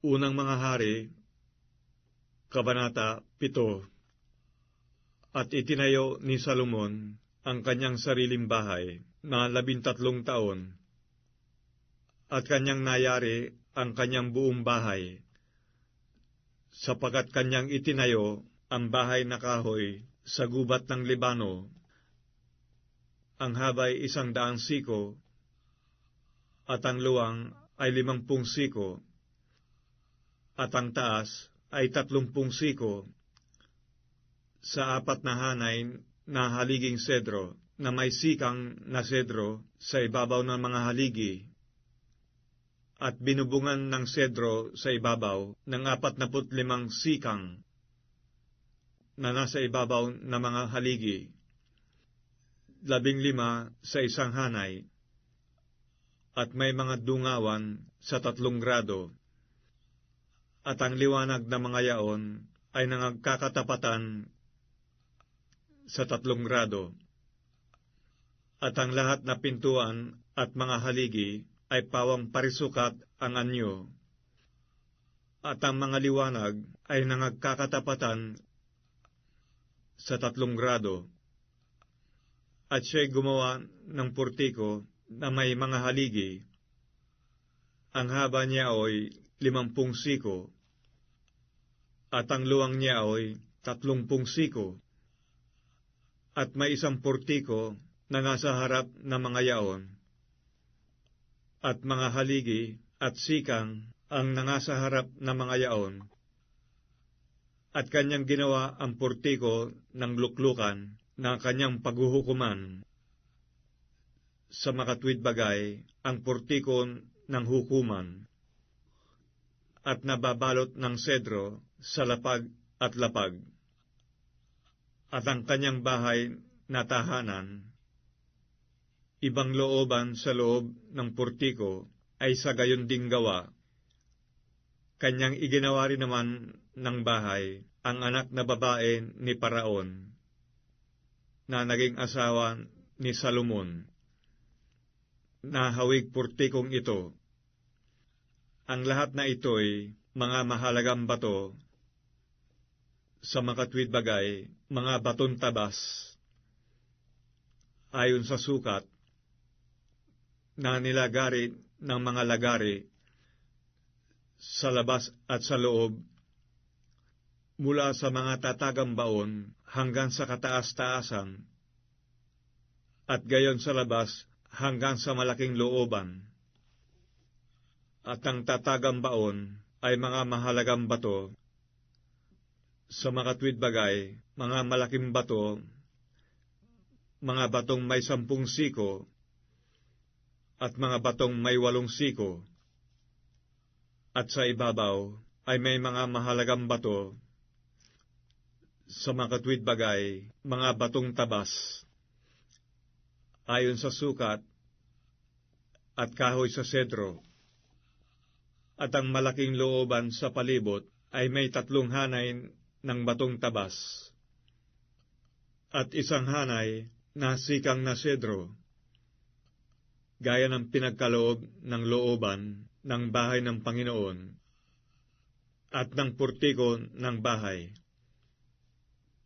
Unang mga hari, Kabanata 7 At itinayo ni Salomon ang kanyang sariling bahay na labintatlong taon, at kanyang nayari ang kanyang buong bahay, sapagat kanyang itinayo ang bahay na kahoy sa gubat ng Libano, ang habay isang daang siko, at ang luwang ay limampung siko, at ang taas ay tatlumpung siko sa apat na hanay na haliging sedro na may sikang na sedro sa ibabaw ng mga haligi at binubungan ng sedro sa ibabaw ng apat na limang sikang na nasa ibabaw ng mga haligi, labing lima sa isang hanay, at may mga dungawan sa tatlong grado at ang liwanag ng mga yaon ay nangagkakatapatan sa tatlong grado. At ang lahat na pintuan at mga haligi ay pawang parisukat ang anyo. At ang mga liwanag ay nangagkakatapatan sa tatlong grado. At siya'y gumawa ng portiko na may mga haligi. Ang haba niya ay limampung siko, at ang luwang niya ay tatlongpung siko, at may isang portiko na nasa harap ng mga yaon, at mga haligi at sikang ang nangasa harap ng mga yaon, at kanyang ginawa ang portiko ng luklukan ng kanyang paghuhukuman. Sa makatwid bagay, ang portiko ng hukuman at nababalot ng sedro sa lapag at lapag. At ang kanyang bahay na tahanan, ibang looban sa loob ng portiko ay sa gayon ding gawa. Kanyang iginawa rin naman ng bahay ang anak na babae ni Paraon, na naging asawa ni Salomon. Nahawig portikong ito ang lahat na ito'y mga mahalagang bato. Sa makatwid bagay, mga baton tabas, ayon sa sukat, na nilagari ng mga lagari sa labas at sa loob, mula sa mga tatagang baon hanggang sa kataas-taasan, at gayon sa labas hanggang sa malaking looban at ang tatagang baon ay mga mahalagang bato. Sa mga tuwid bagay, mga malaking bato, mga batong may sampung siko, at mga batong may walong siko. At sa ibabaw ay may mga mahalagang bato, sa mga tuwid bagay, mga batong tabas. Ayon sa sukat at kahoy sa sedro at ang malaking looban sa palibot ay may tatlong hanay ng batong tabas, at isang hanay na sikang na sedro, gaya ng pinagkaloob ng looban ng bahay ng Panginoon, at ng portiko ng bahay.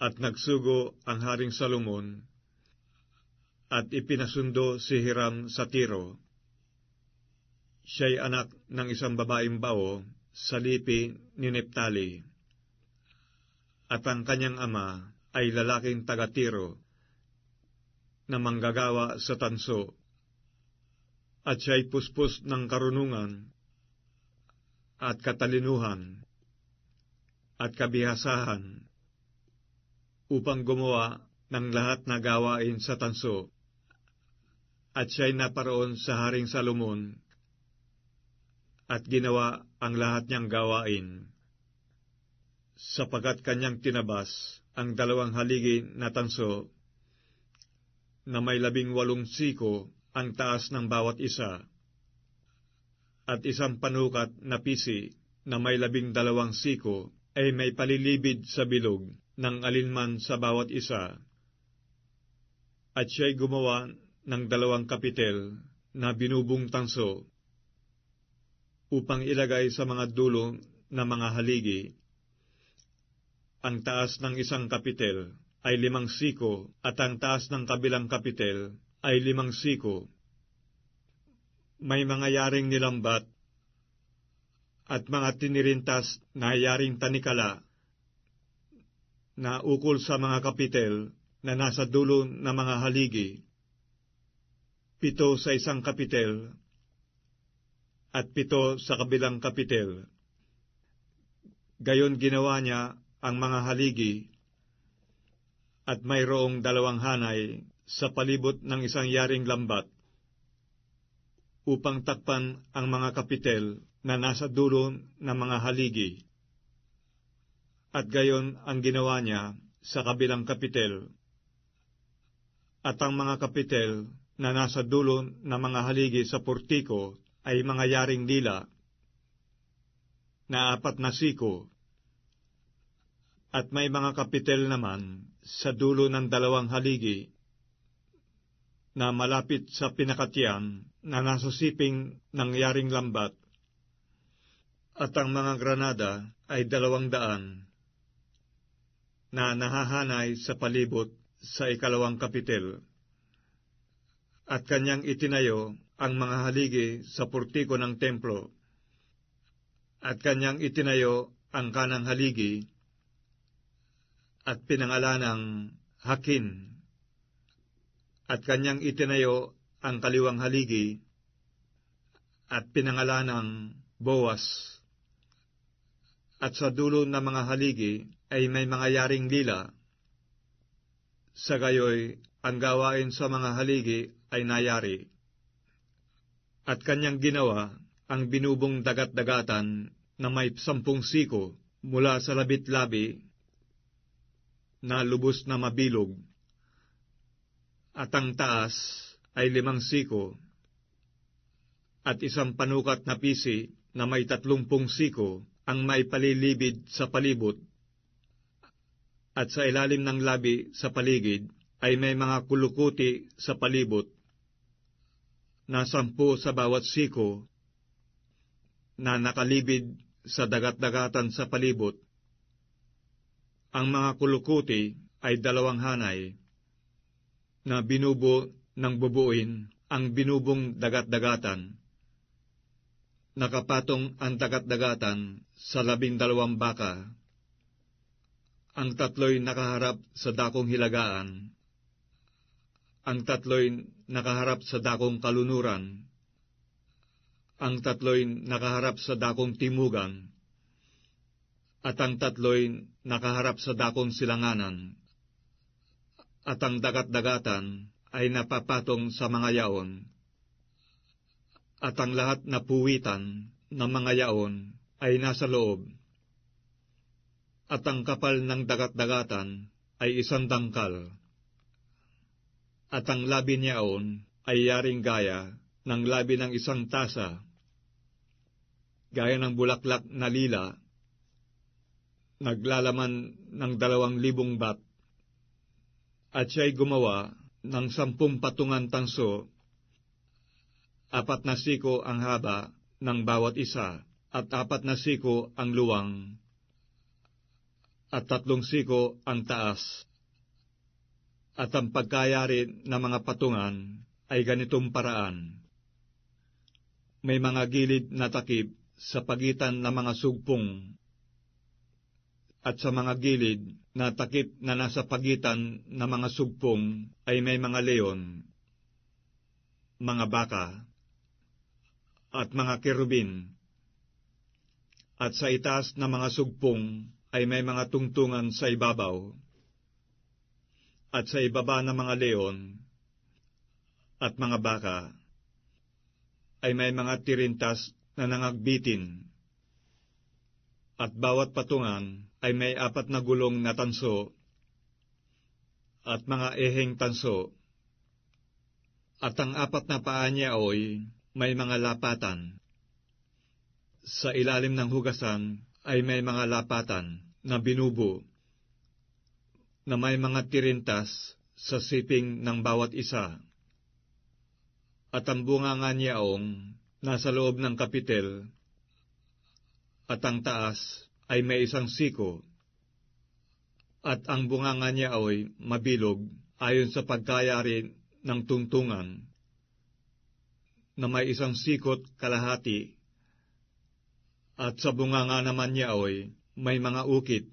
At nagsugo ang Haring Salomon, at ipinasundo si Hiram sa Tiro, Siya'y anak ng isang babaeng bao sa lipi ni Neptali. At ang kanyang ama ay lalaking tagatiro na manggagawa sa tanso. At siya'y puspos ng karunungan at katalinuhan at kabihasahan upang gumawa ng lahat na gawain sa tanso. At siya'y naparoon sa Haring Salomon at ginawa ang lahat niyang gawain. Sapagat kanyang tinabas ang dalawang haligi na tanso na may labing walong siko ang taas ng bawat isa, at isang panukat na pisi na may labing dalawang siko ay may palilibid sa bilog ng alinman sa bawat isa. At siya'y gumawa ng dalawang kapitel na binubong tanso upang ilagay sa mga dulo ng mga haligi. Ang taas ng isang kapitel ay limang siko at ang taas ng kabilang kapitel ay limang siko. May mga yaring nilambat at mga tinirintas na yaring tanikala na ukol sa mga kapitel na nasa dulo ng mga haligi. Pito sa isang kapitel at pito sa kabilang kapitel. Gayon ginawa niya ang mga haligi at mayroong dalawang hanay sa palibot ng isang yaring lambat upang takpan ang mga kapitel na nasa dulo ng mga haligi. At gayon ang ginawa niya sa kabilang kapitel. At ang mga kapitel na nasa dulo ng mga haligi sa portiko ay mga yaring dila na apat na siko. At may mga kapitel naman sa dulo ng dalawang haligi na malapit sa pinakatiyan na nasa siping ng yaring lambat at ang mga granada ay dalawang daan na nahahanay sa palibot sa ikalawang kapitel. At kanyang itinayo ang mga haligi sa portiko ng templo. At kanyang itinayo ang kanang haligi at pinangalanang Hakin. At kanyang itinayo ang kaliwang haligi at pinangalanang Boas at sa dulo ng mga haligi ay may mga yaring lila. Sa gayoy, ang gawain sa mga haligi ay nayari. At kanyang ginawa ang binubong dagat-dagatan na may sampung siko mula sa labit-labi na lubos na mabilog. At ang taas ay limang siko at isang panukat na pisi na may tatlumpung siko ang may palilibid sa palibot, at sa ilalim ng labi sa paligid ay may mga kulukuti sa palibot, na sampu sa bawat siko, na nakalibid sa dagat-dagatan sa palibot. Ang mga kulukuti ay dalawang hanay, na binubo ng bubuin ang binubong dagat-dagatan nakapatong ang dagat-dagatan sa labindalawang baka. Ang tatlo'y nakaharap sa dakong hilagaan. Ang tatlo'y nakaharap sa dakong kalunuran. Ang tatlo'y nakaharap sa dakong timugan. At ang tatlo'y nakaharap sa dakong silanganan. At ang dagat-dagatan ay napapatong sa mga yaon at ang lahat na puwitan ng mga yaon ay nasa loob. At ang kapal ng dagat-dagatan ay isang dangkal. At ang labi niyaon ay yaring gaya ng labi ng isang tasa, gaya ng bulaklak na lila, naglalaman ng dalawang libong bat, at siya'y gumawa ng sampung patungan tanso apat na siko ang haba ng bawat isa, at apat na siko ang luwang, at tatlong siko ang taas. At ang pagkayari ng mga patungan ay ganitong paraan. May mga gilid na takip sa pagitan ng mga sugpong at sa mga gilid na takip na nasa pagitan ng mga sugpong ay may mga leon, mga baka, at mga kerubin. At sa itaas na mga sugpong ay may mga tungtungan sa ibabaw. At sa ibaba ng mga leon at mga baka ay may mga tirintas na nangagbitin. At bawat patungan ay may apat na gulong na tanso at mga eheng tanso. At ang apat na paa niya ay may mga lapatan. Sa ilalim ng hugasan ay may mga lapatan na binubo na may mga tirintas sa siping ng bawat isa. At ang bunga nga niyaong nasa loob ng kapitel at ang taas ay may isang siko, at ang bunganga niya ay mabilog ayon sa pagkayari ng tungtungan, na may isang sikot kalahati, at sa bunganga naman niya ay may mga ukit,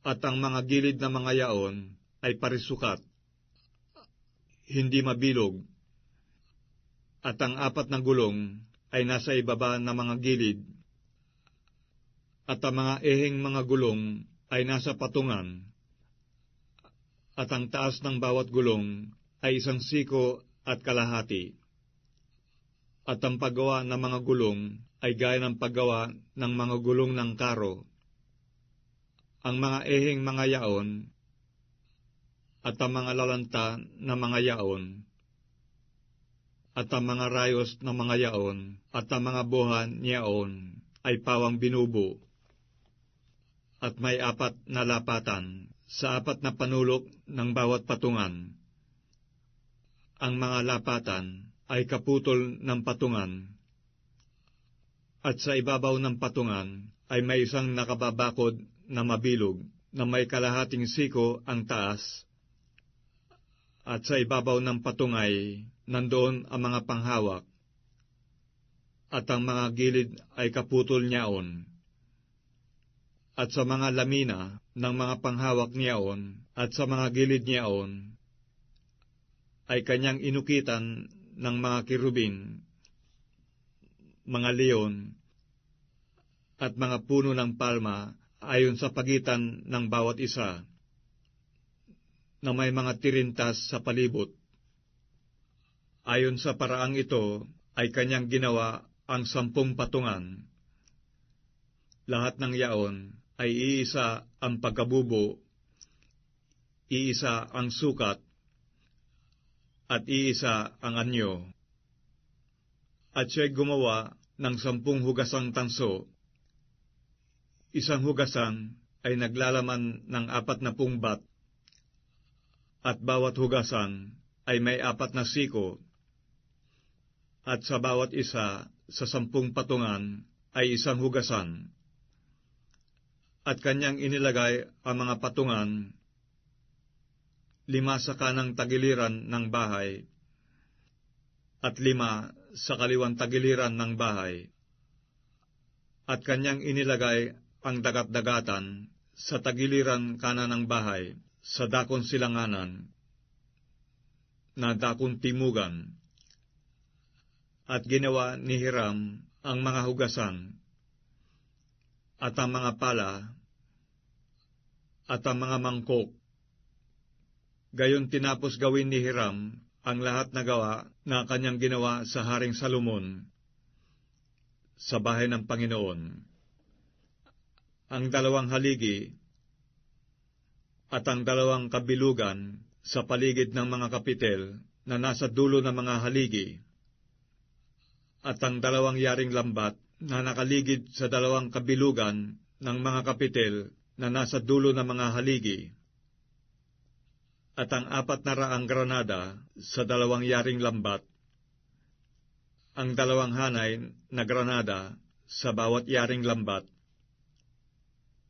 at ang mga gilid na mga yaon ay parisukat, hindi mabilog, at ang apat na gulong ay nasa ibaba ng mga gilid, at ang mga eheng mga gulong ay nasa patungan, at ang taas ng bawat gulong ay isang siko at kalahati. At ang paggawa ng mga gulong ay gaya ng paggawa ng mga gulong ng karo. Ang mga eheng mga yaon at ang mga lalanta ng mga yaon at ang mga rayos ng mga yaon at ang mga buhan niyaon ay pawang binubo at may apat na lapatan sa apat na panulok ng bawat patungan. Ang mga lapatan ay kaputol ng patungan, at sa ibabaw ng patungan ay may isang nakababakod na mabilog na may kalahating siko ang taas, at sa ibabaw ng patungay nandoon ang mga panghawak, at ang mga gilid ay kaputol niyaon. At sa mga lamina ng mga panghawak niyaon at sa mga gilid niyaon ay kanyang inukitan ng mga kirubin, mga leon, at mga puno ng palma ayon sa pagitan ng bawat isa, na may mga tirintas sa palibot. Ayon sa paraang ito ay kanyang ginawa ang sampung patungan. Lahat ng yaon ay iisa ang pagkabubo, iisa ang sukat, at iisa ang anyo. At siya'y gumawa ng sampung hugasang tanso. Isang hugasan ay naglalaman ng apat na pungbat, at bawat hugasan ay may apat na siko, at sa bawat isa sa sampung patungan ay isang hugasan at kanyang inilagay ang mga patungan, lima sa kanang tagiliran ng bahay, at lima sa kaliwang tagiliran ng bahay. At kanyang inilagay ang dagat-dagatan sa tagiliran kanan ng bahay, sa dakon silanganan, na dakon timugan, at ginawa ni Hiram ang mga hugasan at ang mga pala at ang mga mangkok. Gayon tinapos gawin ni Hiram ang lahat na gawa na kanyang ginawa sa Haring Salomon sa bahay ng Panginoon. Ang dalawang haligi at ang dalawang kabilugan sa paligid ng mga kapitel na nasa dulo ng mga haligi at ang dalawang yaring lambat na nakaligid sa dalawang kabilugan ng mga kapitel na nasa dulo ng mga haligi, at ang apat na raang granada sa dalawang yaring lambat, ang dalawang hanay na granada sa bawat yaring lambat,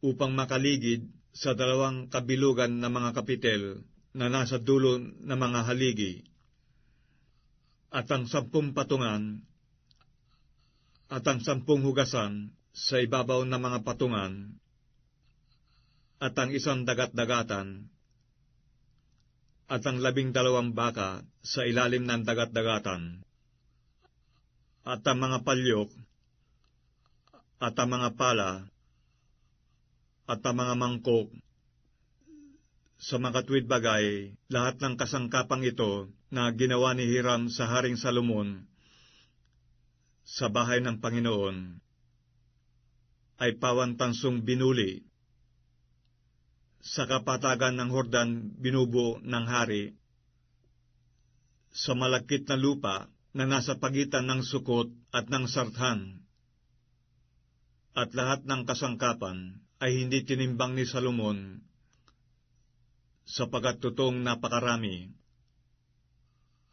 upang makaligid sa dalawang kabilugan ng mga kapitel na nasa dulo ng mga haligi, at ang sampung patungan at ang sampung hugasan sa ibabaw ng mga patungan, at ang isang dagat-dagatan, at ang labing dalawang baka sa ilalim ng dagat-dagatan, at ang mga palyok, at ang mga pala, at ang mga mangkok, sa makatwid bagay, lahat ng kasangkapang ito na ginawa ni Hiram sa Haring Salomon sa bahay ng Panginoon ay pawantansong binuli. Sa kapatagan ng Hordan binubo ng hari, sa malakit na lupa na nasa pagitan ng sukot at ng sarthan, at lahat ng kasangkapan ay hindi tinimbang ni Salomon sapagat tutong napakarami.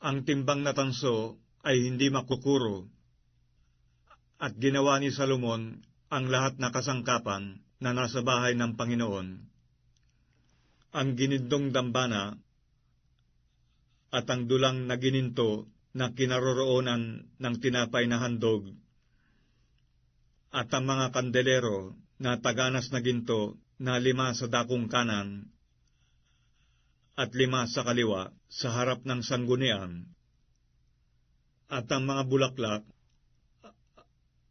Ang timbang na tanso ay hindi makukuro At ginawa ni Salomon ang lahat na kasangkapan na nasa bahay ng Panginoon, ang ginindong dambana at ang dulang na gininto na kinaroroonan ng tinapay na handog, at ang mga kandelero na taganas na ginto na lima sa dakong kanan at lima sa kaliwa sa harap ng sanggunian, at ang mga bulaklak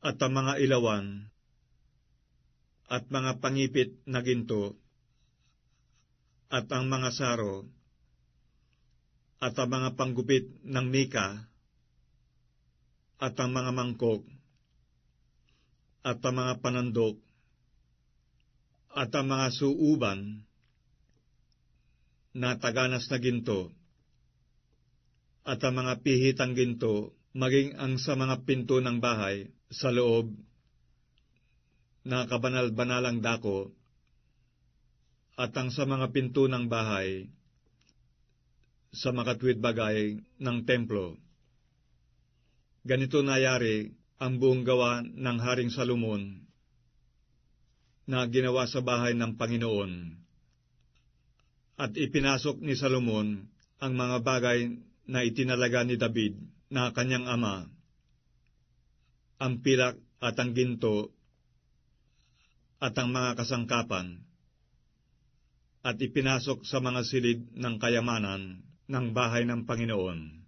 at ang mga ilawan at mga pangipit na ginto at ang mga saro at ang mga panggupit ng mika at ang mga mangkok at ang mga panandok at ang mga suuban na taganas na ginto at ang mga pihitang ginto maging ang sa mga pinto ng bahay sa loob na kabanal-banalang dako at ang sa mga pinto ng bahay sa makatwid bagay ng templo. Ganito nayari ang buong gawa ng Haring Salomon na ginawa sa bahay ng Panginoon. At ipinasok ni Salomon ang mga bagay na itinalaga ni David na kanyang ama, ang pilak at ang ginto at ang mga kasangkapan, at ipinasok sa mga silid ng kayamanan ng bahay ng Panginoon.